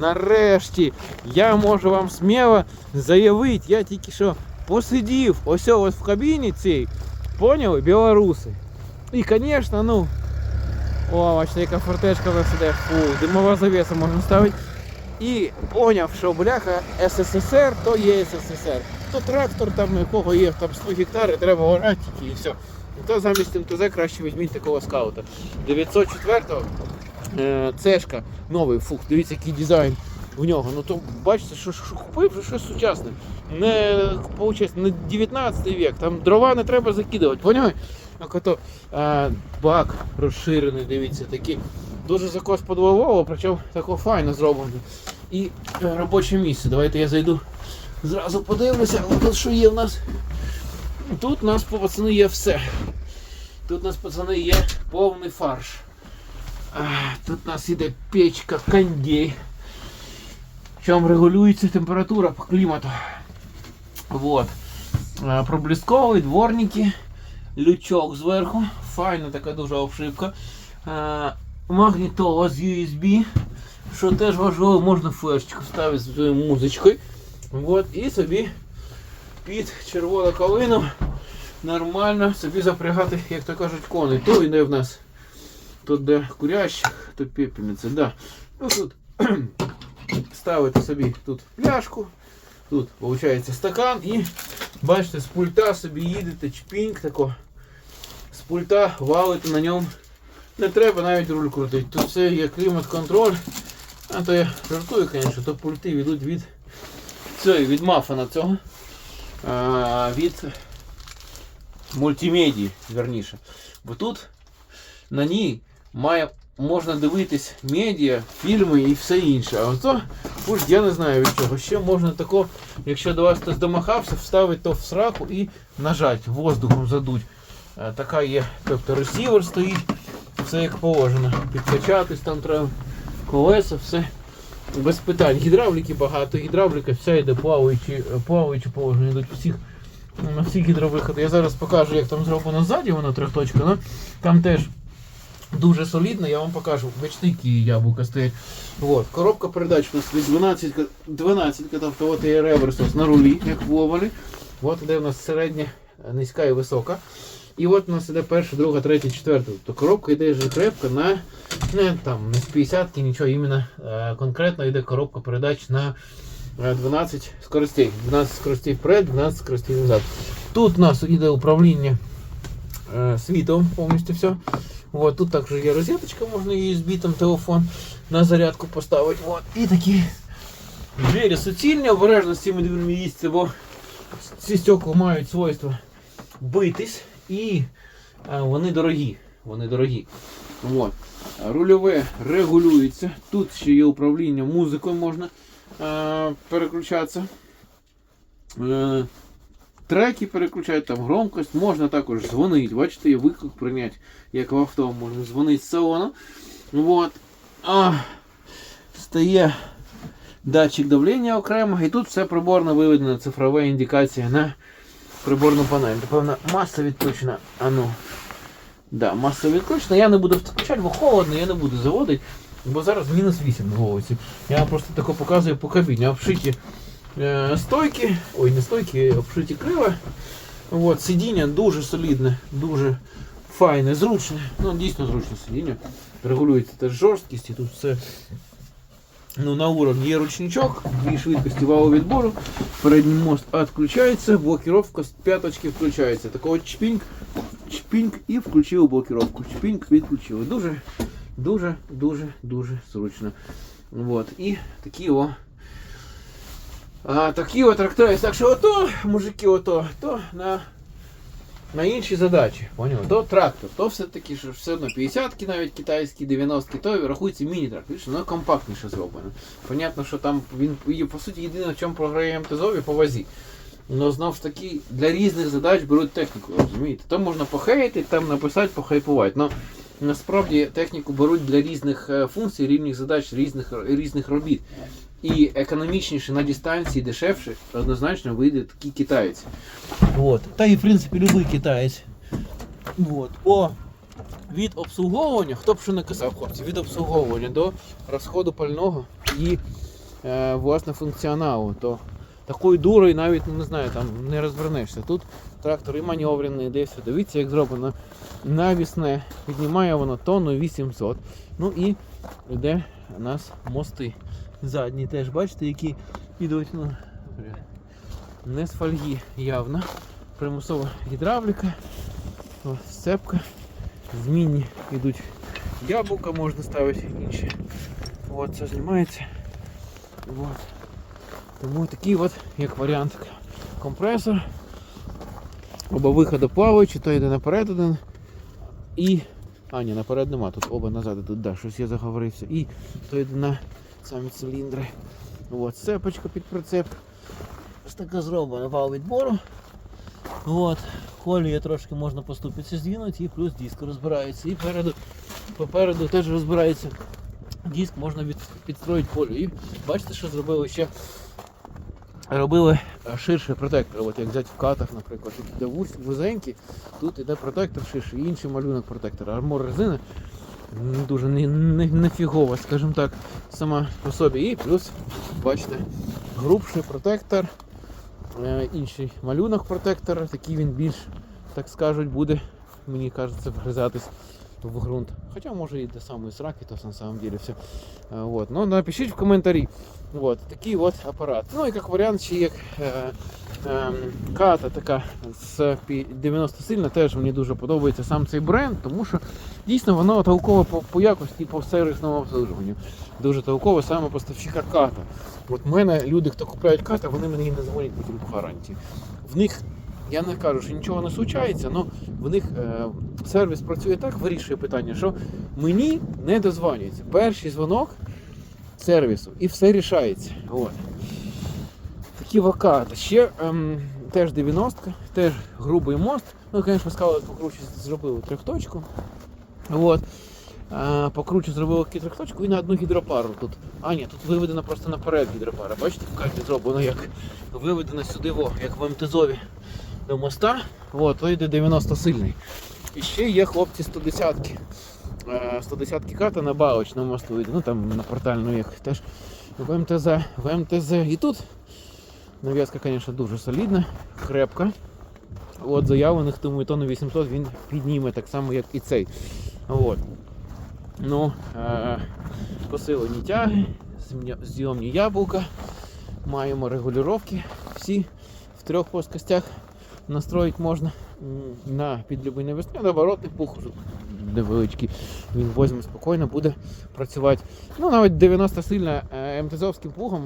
нарешті я можу вам сміло заявити, я тільки що посидів ось ось в кабіні цій, поняли, білоруси. І, звісно, ну, о, яка фортечка в сиде, фу, димова завіса можна ставити. І поняв, що бляха СССР то є СССР. То трактор там, у кого є там 100 гектарів, треба орати і все. І то замість МТЗ краще візьміть такого скаута. 904-го е, цешка новий, фух, дивіться, який дизайн в нього. Ну то бачите, що, що купив вже щось сучасне. Не, не 19 вік, там дрова не треба закидувати, поняли? Е, бак розширений, дивіться, такий. Дуже закос подвоєвого, причому тако файно зроблено. І е, робоче місце. Давайте я зайду зразу подивлюся, от що є в нас. Тут у нас пацани є все. Тут у нас пацани є повний фарш. Тут у нас іде печка, кондей. Чому регулюється температура по клімату. Вот. Проблісковий, дворники, лючок зверху. Файна така дуже обшивка. А, Магнітола з USB. Що теж важливо, можна флешечку вставити з своєю музичкою. Вот. І собі під червону калину нормально собі запрягати, як то кажуть, коней. То йде в нас тут де курящих, то пепельниця, да. Ну тут ставите собі тут пляшку, тут виходить стакан і бачите, з пульта собі їдете, чпінг тако. З пульта валите на ньому. Не треба навіть руль крутити. Тут все є клімат-контроль. А то я жартую, звісно, то пульти йдуть від цієї, від мафана цього. А, від мультимедії, верніше. Бо тут на ній має, можна дивитись медіа, фільми і все інше. А ото уж я не знаю від чого. Ще можна тако, якщо до вас хтось домахався, вставити то в сраку і нажати, воздухом задуть. Така є, тобто ресівер стоїть, все як положено. Підкачатись там треба, колеса, все. Без питань. Гідравліки багато, гідравліка вся йде плаваючи, плаваючи положення йдуть всіх на всі гідровиходи. Я зараз покажу, як там зроблено ззаді, воно трьохточка, ну, там теж дуже солідно, я вам покажу. Бачите, які яблука стоять. Вот. Коробка передач у нас від 12, 12 тобто от є реверс на рулі, як в овалі. От іде у нас середня, низька і висока. І от у нас іде перша, друга, третя, четверта. Тобто коробка йде вже крепка на не там не з 50 нічого, іменно е, конкретно йде коробка передач на е, 12 скоростей. 12 скоростей вперед, 12 скоростей назад. Тут у нас йде управління е, світлом повністю все. От, тут також є розеточка, можна USB, там телефон на зарядку поставити. От. І такі двері суцільні, обережно з цими дверми їсти, бо ці стекла мають свойство битись і е, вони дорогі. Вони дорогі. От. Рульове регулюється. Тут ще є управління музикою можна е, переключатися. Е, треки переключають, там громкость, можна також дзвонити. Бачите, є виклик прийняти, як в авто можна дзвонити з салону. Вот. А, стає датчик давлення окремо, і тут все приборно виведено, цифрова індикація на приборну панель. Напевно, маса відключена. А ну. Да, маса відключена. Я не буду включати, бо холодно, я не буду заводити. Бо зараз мінус 8 на вулиці. Я вам просто тако показую по кабіні. Обшиті стойки, ой, не стойки, обшиті крила. От, сидіння дуже солідне, дуже файне, зручне. Ну, дійсно зручне сидіння. Регулюється теж жорсткість і тут все ну, на уровні є ручничок, дві швидкості валу відбору, передній мост відключається, блокировка з п'яточки включається. Такого чпінг, чпінг і включив блокировку. Чпінг відключили. Дуже, дуже, дуже, дуже зручно. Вот. І такі о. А, такі от трактори. Так що ото, мужики, ото, то на, на інші задачі. Поняли? То трактор, то все-таки що все одно 50-ки, навіть китайські, 90-ки, то рахується міні-трактор. Воно компактніше зроблено. Понятно, що там він по суті єдине, в чому програє МТЗові по вазі. Ну знову ж таки, для різних задач беруть техніку, розумієте? То можна похеїти, там написати, похайпувати. Но насправді техніку беруть для різних е, функцій, різних задач, різних, різних робіт. І економічніше на дистанції, дешевше, однозначно вийде такий китаєць. Вот. Та і в принципі любий китаєць. Вот. О, від обслуговування, хто б що не казав, хлопці, від обслуговування до розходу пального її е, власне функціоналу. То такою дурою навіть ну, не знаю, там не розвернешся. Тут трактор і маневрений, де все. Дивіться, як зроблено навісне, піднімає воно тонну 800. Ну і йде у нас мости задні теж, бачите, які йдуть ну, не з фольги явно. Примусова гідравліка, сцепка, змінні йдуть яблука, можна ставити інші. От, це знімається. От. Тому такий от, як варіант, компресор. Оба виходи плаваючі, то йде наперед один. І. А, ні, наперед нема, тут оба назад ідуть, да, щось я заговорився. І то йде на самі циліндри. От, цепочка під прицеп. Ось така зроблена вал відбору. От, колія трошки можна поступитися здвинути і плюс диск розбирається. І переду, попереду теж розбирається. Диск можна від, підстроїти колію. І бачите, що зробили ще робили е, ширший протектор. От як взяти в катах, наприклад, тут іде вузенький, тут іде протектор ширший, інший малюнок протектора. Армор резини дуже не, не, не скажімо так, сама по собі. І плюс, бачите, грубший протектор, е, інший малюнок протектора, такий він більш, так скажуть, буде, мені кажеться, вгризатись в ґрунт. Хоча може і до самої сраки, то на самом деле все. Е, Вот. Ну, напишіть в коментарі. Вот, такий от апарат. Ну і як варіант, ще як е, ката така з 90 сильна, теж мені дуже подобається сам цей бренд, тому що дійсно воно толкове по, по якості і по сервісному обслуговуванню. Дуже толкове саме поставщика ката. От мене люди, хто купляють ката, вони мені не дзвонять потім по гарантії. В них, я не кажу, що нічого не случається, але в них е, сервіс працює так, вирішує питання, що мені не дозвонюється. Перший дзвонок сервісу і все рішається. От. Такі вакати. Ще ем, теж 90-ка, теж грубий мост. Ну, звісно, сказали, покруче зробили трьохточку. От. А, покруче зробили трьохточку і на одну гідропару тут. А, ні, тут виведена просто наперед гідропара. Бачите, в карті зроблено як виведена сюди, во, як в МТЗові до моста. От, то йде 90 сильний. І ще є хлопці 110-ки. Е, 110 ката на балочному мосту йде, ну там на портальну їх теж в МТЗ, в МТЗ. І тут нав'язка, звісно, дуже солідна, крепка. От заявлених тому і тонну 800 він підніме так само, як і цей. От. Ну, е, посилені тяги, зйомні яблука. Маємо регулювання всі в трьох плоскостях настроїти можна на підлюбий навесні, наоборотний пух уже невеличкий. Він возьме спокійно, буде працювати. Ну, навіть 90 сильна е, МТЗовським плугом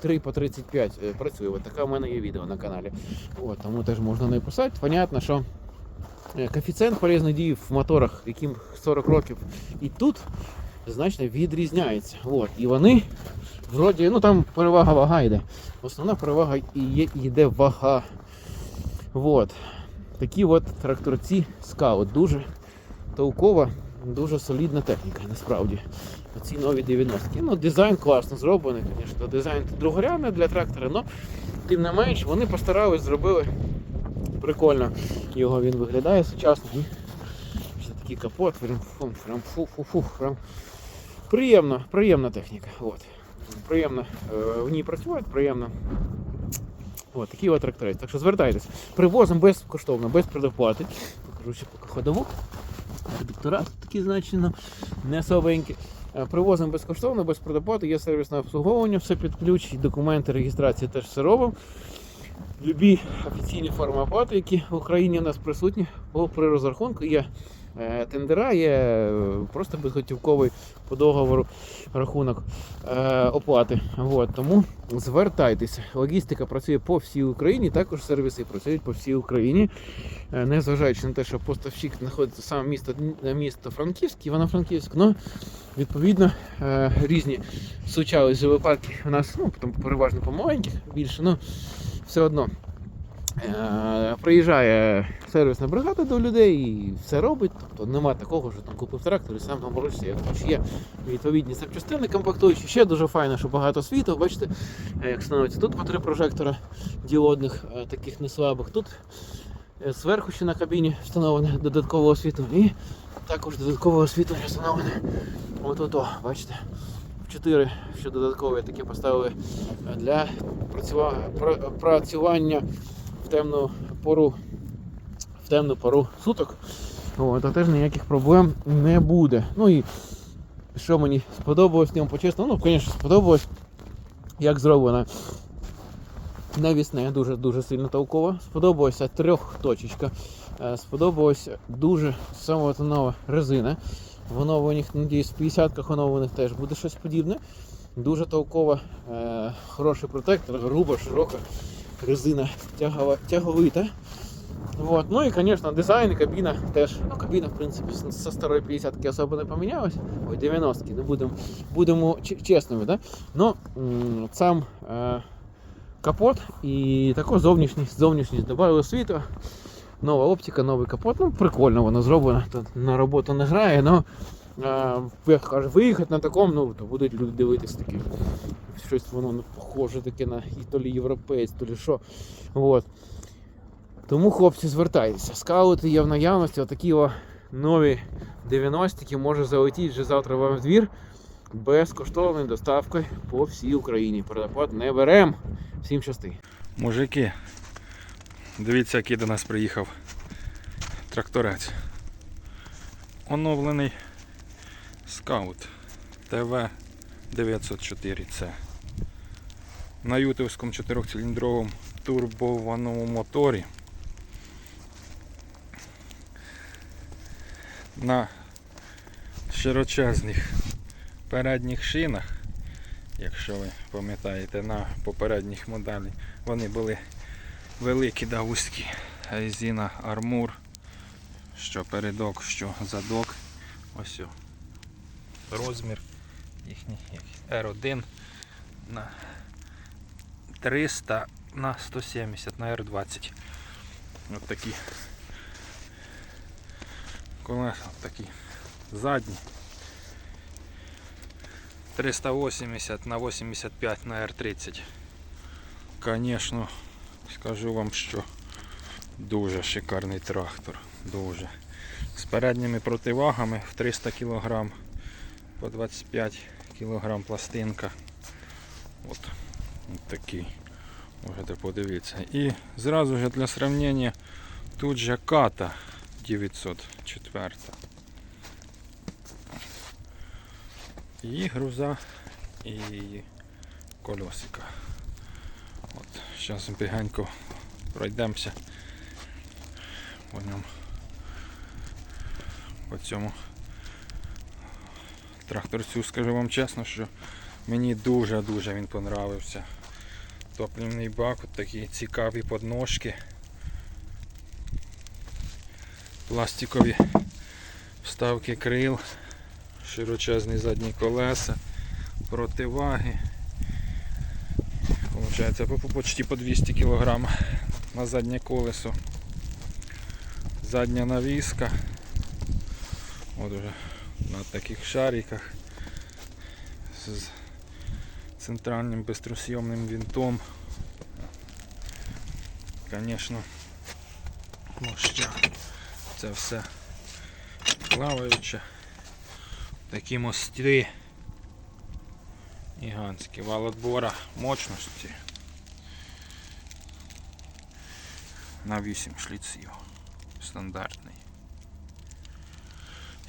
3 по 35 е, працює. От таке в мене є відео на каналі. От, тому теж можна не писати. Понятно, що е, коефіцієнт полезної дії в моторах, яким 40 років, і тут значно відрізняється. От, і вони вроді, ну там перевага вага йде. Основна перевага є, йде вага. От. Такі от тракторці скаут. Дуже толкова, дуже солідна техніка, насправді. Оці нові 90-ки. Ну, дизайн класно зроблений, звісно. Дизайн другорядний для трактора, але тим не менш вони постарались, зробили прикольно. Його він виглядає сучасно. Ще такий капот, прям приємна техніка. От. Приємно е, в ній працювати, приємно. От, такі от трактори. Так що звертайтесь. Привозимо безкоштовно, без предоплати. Покажу ще поки ходову. Редуктора тут такі значно не слабенькі. Е, Привозимо безкоштовно, без предоплати, є сервісне обслуговування, все під документи реєстрації теж все робимо. Любі офіційні форми оплати, які в Україні у нас присутні, по при розрахунку є тендера, є е, просто безготівковий по договору рахунок е, оплати. От, тому звертайтеся. Логістика працює по всій Україні, також сервіси працюють по всій Україні. Е, Незважаючи на те, що поставщик знаходиться саме місто, місто Франківськ, Івано-Франківськ, ну, відповідно е, різні сучасні парки у нас ну, переважно помаленьких більше, ну все одно. Е, Приїжджає сервісна бригада до людей і все робить. Тобто нема такого, що там купив трактор і сам наморочиться, як хоч є відповідні запчастини комплектуючі. Ще дуже файно, що багато світу. Бачите, е, як становиться тут по три прожектора діодних, е, таких не слабих. Тут зверху ще на кабіні встановлене додаткове освітлення. І також додаткове освітлення встановлене. От ото, бачите. В F4, що додаткове таке поставили для працювання темну пору, в темну пору суток. От, а теж ніяких проблем не буде. Ну і що мені сподобалось в ньому по-чесному, ну, звісно, сподобалось, як зроблено. Навісне дуже дуже сильно толково. Сподобалася трьохточечка. Е, Сподобалась дуже саме нова резина. В оновлених, надіюсь, в 50-ках оновлених теж буде щось подібне. Дуже толкова, е, хороший протектор, груба, широка резина тягова, тяговита. Вот. Ну і, звісно, дизайн і кабіна теж. Ну, кабіна, в принципі, з- зі старої 50-ки особо не помінялась. Ой, 90-ки, не будемо, будемо ч- чесними, да? Но сам е, капот і таку зовнішність, зовнішність додали світла. Нова оптика, новий капот. Ну, прикольно воно зроблено. Тут на роботу не грає, але як каже, виїхати на такому, ну, то будуть люди дивитись таке. Щось воно ну, похоже таке на і то лі європейць, то лі що. От. Тому, хлопці, звертайтеся. Скаути є в наявності, отакі о нові 90-ки може залетіти вже завтра вам в двір безкоштовною доставкою по всій Україні. Передоплат не берем. Всім щасти. Мужики, дивіться, який до нас приїхав тракторець. Оновлений скаут ТВ 904C. На ютовському 4-циліндровому турбованому моторі. На широчезних передніх шинах, якщо ви пам'ятаєте, на попередніх моделях вони були великі да вузькі. Резина армур, що передок, що задок. Ось. Розмір їхній як R1 на 300 на 170 на R20. От такі колеса, такі задні. 380 на 85 на R30. Конечно, скажу вам, що дуже шикарний трактор. Дуже. З передніми противагами в 300 кг по 25 кг пластинка. От, от такий. Можете подивитися. І зразу же для сравнення тут же ката 904. І груза, і колесика. От, зараз бігенько пройдемося по ньому. По цьому тракторцю скажу вам чесно, що мені дуже-дуже він понравився. Топлівний бак, от такі цікаві подножки. Пластикові вставки крил, широчезні задні колеса, противаги. Получається по, по почти по 200 кг на заднє колесо. Задня навіска. От уже на таких шариках з центральним бистросйомним винтом. Звісно, моща. Це все плаваюче. Такі мости гігантські вал отбора мощності на 8 шліців стандартний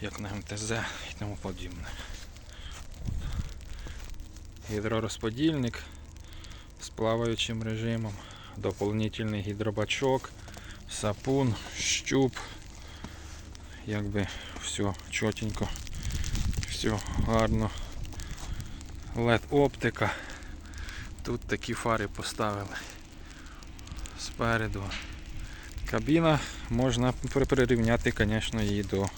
як на МТЗ і тому подібне гідророзподільник з плаваючим режимом доповнительний гідробачок сапун, щуп якби все чотенько все гарно LED оптика. Тут такі фари поставили спереду. Кабіна можна прирівняти, звісно, її до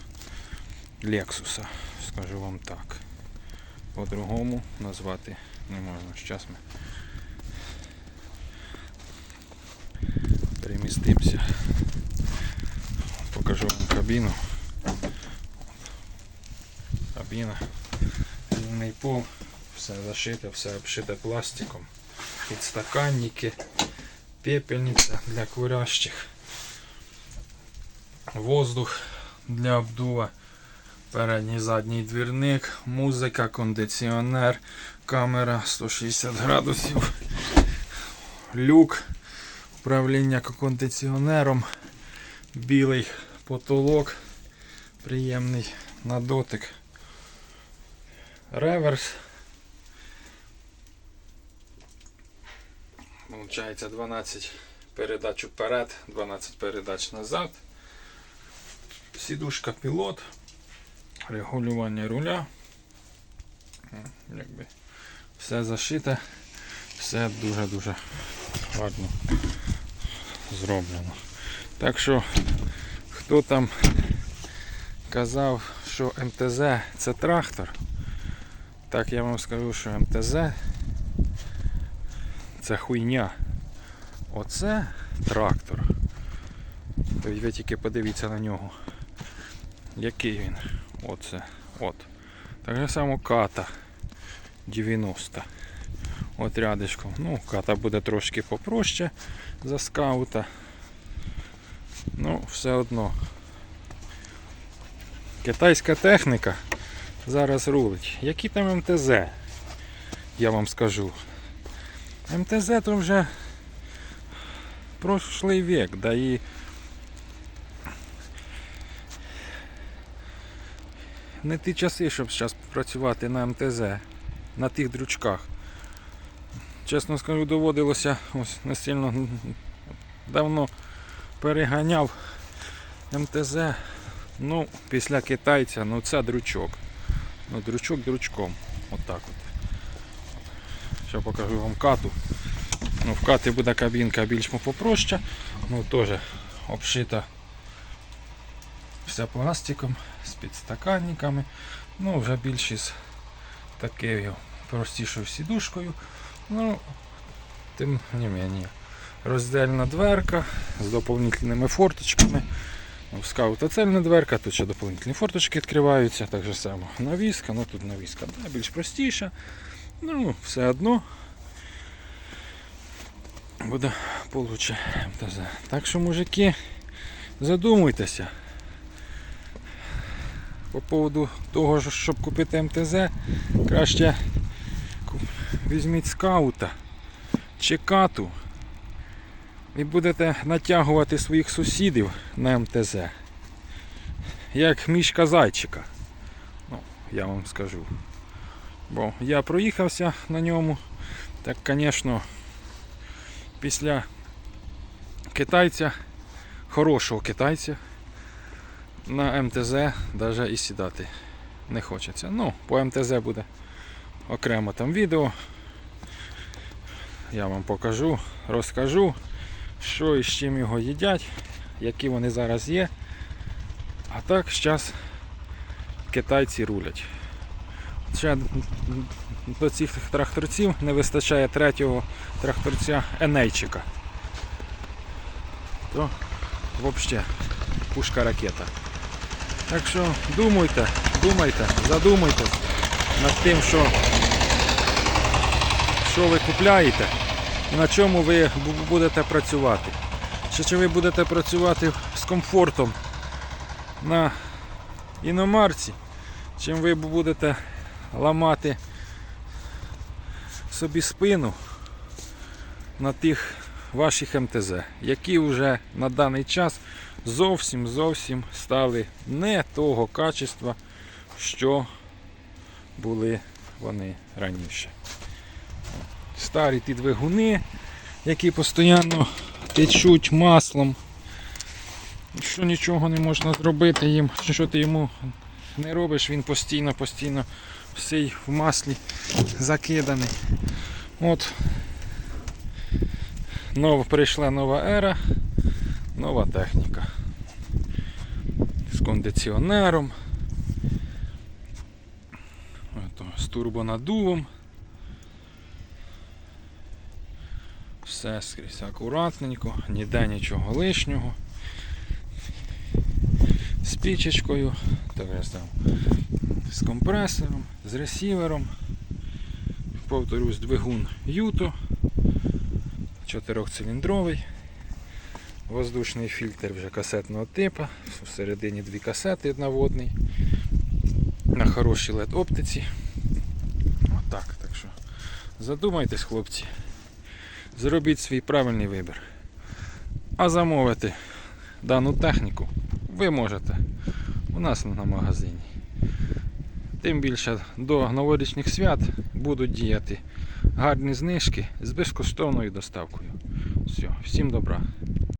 Lexus, скажу вам так. По-другому назвати не можна. Зараз ми перемістимося. Покажу вам кабіну. Кабіна, рівний пол, все зашите, все обшите пластиком. Підстаканники, пепельниця для курящих, воздух для обдува Передній задній двірник, музика, кондиціонер, камера 160 градусів, люк, управління кондиціонером, білий потолок, приємний на дотик. Реверс. Получається 12 передач вперед, 12 передач назад. Сідушка пілот, регулювання руля. Якби все зашите, все дуже-дуже гарно зроблено. Так що, хто там казав, що МТЗ це трактор, так я вам скажу, що МТЗ це хуйня. Оце трактор. То ви тільки подивіться на нього. Який він? Оце. От. Так само ката 90. От рядишком. Ну, ката буде трошки попроще за скаута. Ну, все одно. Китайська техніка зараз рулить. Які там МТЗ? Я вам скажу. МТЗ то вже прошлий век, да і не ті часи, щоб зараз працювати на МТЗ, на тих дрючках. Чесно скажу, доводилося ось не сильно давно переганяв МТЗ. Ну, після китайця, ну це дрючок. Ну, дрючок дрючком. Отак от. Ще покажу вам кату. Ну, в кати буде кабінка більш попроще, ну теж обшита вся пластиком, з підстаканниками. Ну, вже більш із такою простішою сідушкою. Ну, тим не мені. Роздельна дверка з доповнительними форточками. У скаута цельна дверка, тут ще доповнительні форточки відкриваються, так же само навіска, ну тут навіска більш простіша. Ну, все одно буде получше Так що, мужики, задумуйтеся. По поводу того, щоб купити МТЗ, краще візьміть скаута чи кату і будете натягувати своїх сусідів на МТЗ. Як мішка зайчика. Ну, я вам скажу. Бо я проїхався на ньому. Так, звісно, після китайця, хорошого китайця, на МТЗ навіть і сідати не хочеться. Ну, по МТЗ буде окремо там відео. Я вам покажу, розкажу, що і з чим його їдять, які вони зараз є. А так зараз китайці рулять. Ще до цих тракторців не вистачає третього тракторця Енейчика. То взагалі пушка ракета. Так що думайте, думайте, задумайтесь над тим, що, що ви купляєте і на чому ви будете працювати. Чи, чи ви будете працювати з комфортом на іномарці, чим ви будете ламати собі спину на тих ваших МТЗ, які вже на даний час зовсім зовсім стали не того качества, що були вони раніше. Старі ті двигуни, які постійно течуть маслом, що нічого не можна зробити їм, що ти йому не робиш, він постійно, постійно всій в маслі закиданий. От нов, прийшла нова ера, нова техніка. З кондиціонером, з турбонадувом. Все скрізь акуратненько, ніде нічого лишнього. З пічечкою, з компресором, з ресівером. Повторюсь, двигун Юто, чотирьохциліндровий, воздушний фільтр вже касетного типу, всередині дві касети наводний. на хорошій LED оптиці. Отак. Так що задумайтесь, хлопці. Зробіть свій правильний вибір. А замовити дану техніку ви можете у нас на магазині. Тим більше до новорічних свят будуть діяти гарні знижки з безкоштовною доставкою. Все, всім добра.